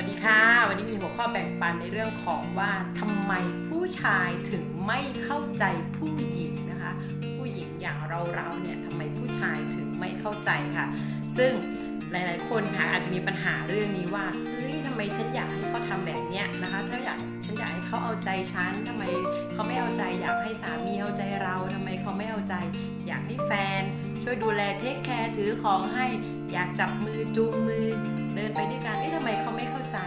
วัสดีค่ะ วันนี้มีหัวข้อแบ่งปันในเรื่องของว่าทำไมผู้ชายถึงไม่เข้าใจผู้หญิงนะคะ ผู้หญิงอย่างเราเราๆเนี่ยทำไมผู้ชายถึงไม่เข้าใจค่ะ ซึ่งหลายๆคนค่ะอาจจะมีปัญหาเรื่องนี้ว่าเฮ้ยทำไมฉันอยากให้เขาทำแบบเนี้ยนะคะถ้าอยาก อยากให้เขาเอาใจฉันทำไมเขาไม่เอาใจ อยากให้สามีเอาใจเราทำไมเขาไม่เอาใจ อยากให้แฟน ช่วยดูแลเทคแคร์ถือของให้ อยากจับมือจูงมือ เดินไปด้วยกันเอ๊ะทำไมเขาไม่เข้าใจ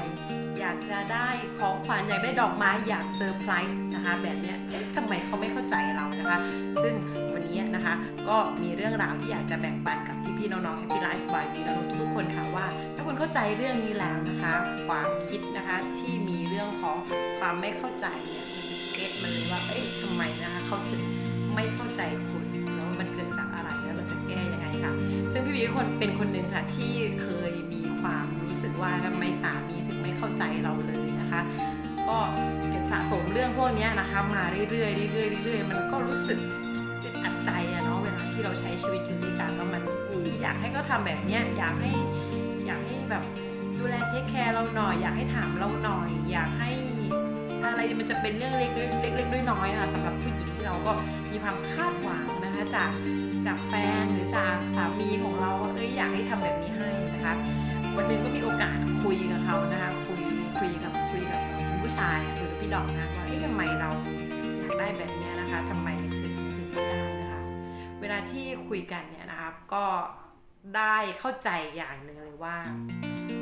อยากจะได้ของขวัญอยากได้ดอกไม้อยากเซอร์ไพรส์นะคะแบบเนี้ยเอ๊ะทำไมเขาไม่เข้าใจเรานะคะ ซึ่งวันนี้นะคะก็มีเรื่องราวที่อยากจะแบ่งปันกับพี่ๆน้องๆ Happy Life by วีเราทุกๆคนค่ะว่า เข้าใจเรื่องนี้แล้วนะคะ ความคิดนะคะที่มีเรื่องของความไม่เข้าใจเนี่ยคุณจะเก็ตมันเลยว่า เอ๊ะทำไมนะคะเขาถึงไม่เข้าใจคุณแล้วมันเกิดจากอะไรแล้วเราจะแก้ยังไงค่ะซึ่งพี่วีคนเป็นคนหนึ่งค่ะที่เคยมีความรู้สึกว่าทำไมสามีถึงไม่เข้าใจเราเลยนะคะ ก็เก็บสะสมเรื่องพวกนี้นะคะ มาเรื่อยๆเรื่อยๆเรื่อยๆมันก็รู้สึกอึดอัดใจอะเนาะเวลาที่เราใช้ชีวิตอยู่ด้วยกันแล้วมันอยากให้เขาทำแบบเนี้ยอยากให้ อยากให้แบบดูแลเทคแคร์เราหน่อย อยากให้ถามเราหน่อย อยากให้อะไรมันจะเป็นเรื่องเล็กๆเล็กๆน้อยๆนะคะสำหรับผู้หญิงที่เราก็มีความคาดหวังนะคะจากจากแฟนหรือจากสามีของเราว่าเอ้ยอยากให้ทำแบบนี้ให้นะคะวันหนึ่งก็มีโอกาสคุยกับเขานะคะคุยคุยกับคุยกับผู้ชายอะคุยกับพี่ดอกนะว่าเอ๊ะทำไมเราอยากได้แบบนี้นะคะทำไมถึงถึงไม่ได้นะคะ เวลาที่คุยกันเนี่ยนะครับก็ ได้เข้าใจอย่างหนึ่งเลยว่า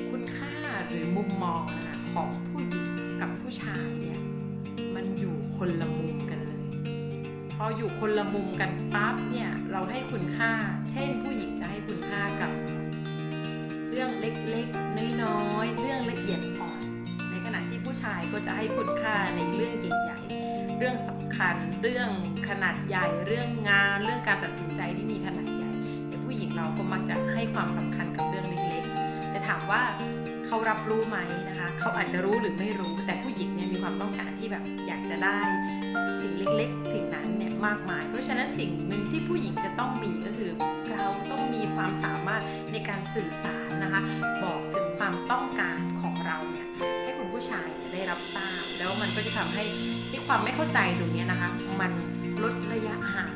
คุณค่าหรือมุมมองนะคะของผู้หญิงกับผู้ชายเนี่ยมันอยู่คนละมุมกันเลย พออยู่คนละมุมกันปั๊บเนี่ยเราให้คุณค่า เช่นผู้หญิงจะให้คุณค่ากับ เรื่องเล็กๆ น้อยๆ เรื่องละเอียดอ่อน ในขณะที่ผู้ชายก็จะให้คุณค่าในเรื่องใหญ่ๆ เรื่องสำคัญ เรื่องขนาดใหญ่ เรื่องงาน เรื่องการตัดสินใจที่มีขนาด เราก็มักจะให้ความสำคัญกับเรื่องเล็กๆ แต่ถามว่าเขารับรู้ไหมนะคะ เขาอาจจะรู้หรือไม่รู้ แต่ผู้หญิงเนี่ยมีความต้องการที่แบบอยากจะได้สิ่งเล็กๆ สิ่งนั้นเนี่ยมากมาย เพราะฉะนั้นสิ่งหนึ่งที่ผู้หญิงจะต้องมีก็คือ เราต้องมีความสามารถในการสื่อสารนะคะ บอกถึงความต้องการของเราเนี่ยให้คุณผู้ชายเนี่ยได้รับทราบ แล้วมันก็จะทำให้ที่ความไม่เข้าใจตรงเนี้ยนะคะ มันลดระยะห่าง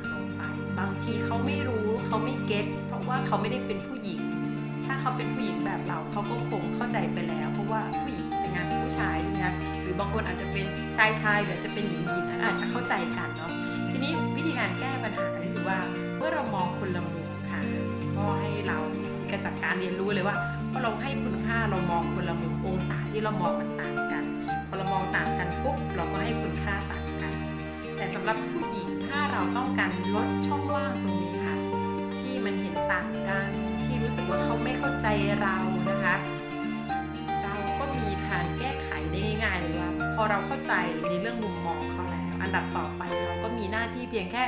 บางทีเขาไม่รู้เขาไม่เก็ตเพราะว่าเขาไม่ได้เป็นผู้หญิง ถ้าเขาเป็นผู้หญิงแบบเราเขาก็คงเข้าใจไปแล้ว เพราะว่าผู้หญิงเป็นงานของผู้ชายใช่ไหมคะหรือบางคนอาจจะเป็นชายชายหรือจะเป็นหญิงหญิงอาจจะเข้าใจกันเนาะทีนี้วิธีการแก้ปัญหาก็คือว่าเมื่อเรามองคนละมุมค่ะ ก็ให้เราเนี่ยการจัดการเรียนรู้เลยว่าพอเราให้คุณค่าเรามองคนละมุมองศาที่เรามองมันต่างกันพอเรามองต่างกันปุ๊บเราก็ให้คุณค่าต่างกัน แต่สำหรับ ต้องการลดช่องว่างตรงนี้ค่ะ ที่มันเห็นต่างกัน ที่รู้สึกว่าเขาไม่เข้าใจเรานะคะ เราก็มีการแก้ไขได้ง่ายเลยว่า พอเราเข้าใจในเรื่องมุมมองเขาแล้ว อันดับต่อไปเราก็มีหน้าที่เพียงแค่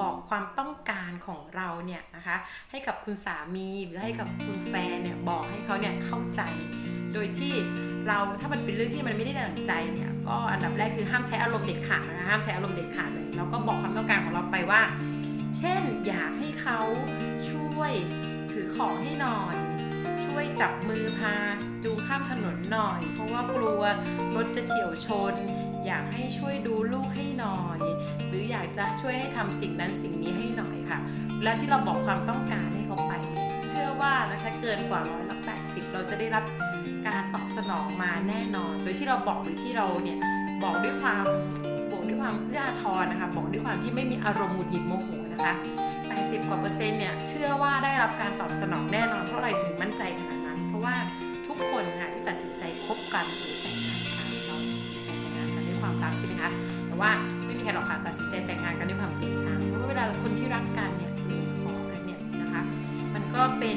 บอกความต้องการของเราเนี่ยนะคะ ให้กับคุณสามีหรือให้กับคุณแฟนเนี่ยบอกให้เขาเนี่ยเข้าใจ โดยที่ เราถ้ามันเป็นเรื่องที่มันไม่ได้ดั่งใจเนี่ยก็อันดับแรกคือห้ามใช้อารมณ์เด็ดขาดนะคะห้ามใช้อารมณ์เด็ดขาดเลยเราก็บอกความต้องการของเราไปว่า เช่นอยากให้เขาช่วยถือของให้หน่อย ช่วยจับมือพาจูงข้ามถนนหน่อย เพราะว่ากลัวรถจะเฉียวชน อยากให้ช่วยดูลูกให้หน่อย หรืออยากจะช่วยให้ทำสิ่งนั้นสิ่งนี้ให้หน่อยค่ะ และที่เราบอกความต้องการให้เขาไปเนี่ยเชื่อว่านะคะเกินกว่าร้อยละแปดสิบเราจะได้รับ การตอบสนองมาแน่นอน โดยที่เราบอกโดยที่เราเนี่ยบอกด้วยความบอกด้วยความเอื้ออาทรนะคะ บอกด้วยความที่ไม่มีอารมณ์หงุดหงิดโมโหนะคะ80กว่าเปอร์เซ็นต์เนี่ยเชื่อว่าได้รับการตอบสนองแน่นอนเพราะอะไรถึงมั่นใจขนาดนั้น เพราะว่าทุกคนค่ะที่ตัดสินใจคบกันหรือแต่งงานกันเราตัดสินใจแต่งงานกันด้วยความรักใช่ไหมคะแต่ว่าไม่มีใครหรอกค่ะตัดสินใจแต่งงานกันด้วยความเกลียดชังเพราะว่าเวลาคนที่รักกันเนี่ยเออขอกันเนี่ยนะคะ มันก็เป็น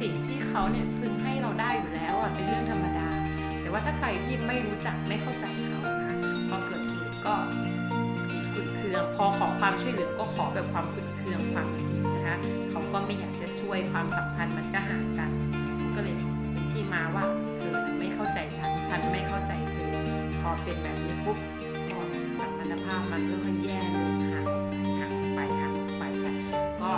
สิ่งที่เขาเนี่ยพึงให้เราได้อยู่แล้วอะเป็นเรื่องธรรมดา แต่ว่าถ้าใครที่ไม่รู้จักไม่เข้าใจเขานะพอเกิดเหตุก็ขุนเคือง พอขอความช่วยเหลือก็ขอแบบความขุนเคืองความหงุดหงิดนะคะเขาก็ไม่อยากจะช่วยความสัมพันธ์มันก็ห่างกันก็เลยเป็นที่มาว่าเธอไม่เข้าใจฉันฉันไม่เข้าใจเธอพอเป็นแบบนี้ปุ๊บก็สัมพันธภาพมันก็ค่อยแย่ลงห่างห่างไปห่างไปกันก็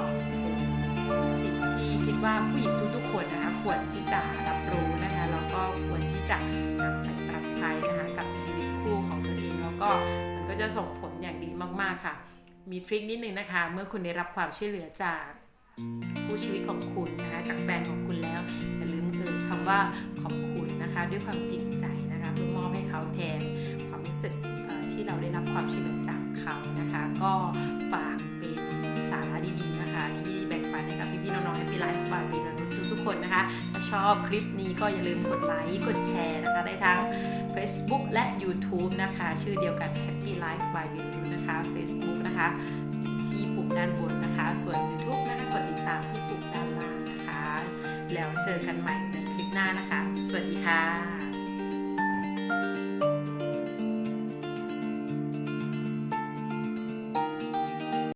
ว่าผู้หญิงทุกๆคนนะคะควรที่จะรับรู้นะคะแล้วก็ควรที่จะนำไปปรับใช้นะคะกับชีวิตคู่ของตัวเองแล้วก็มันก็จะส่งผลอย่างดีมากๆค่ะ มีทริคนิดนึงนะคะ เมื่อคุณได้รับความช่วยเหลือจากผู้ชีวิตของคุณนะคะจากแฟนของคุณแล้วอย่าลืมเอ่ยคำว่าขอบคุณนะคะ ด้วยความจริงใจนะคะเพื่อมอบให้เขาแทนความรู้สึกที่เราได้รับความช่วยเหลือจากเขานะคะ ก็ฝาก สาระดีๆนะคะ ที่แบ่งปันให้กับพี่ๆน้องๆ Happy Life บายบีและทุกๆคนนะคะ ถ้าชอบคลิปนี้ก็อย่าลืมกดไลค์กดแชร์นะคะ ได้ทั้ง Facebook และ YouTube นะคะ ชื่อเดียวกัน Happy Life by b e t นะคะ Facebook นะคะ ที่ปุ่มด้านบนนะคะ ส่วน YouTube นะคะกดติดตามที่ปุ่มด้านล่างนะคะ แล้วเจอกันใหม่ในคลิปหน้านะคะ สวัสดีค่ะ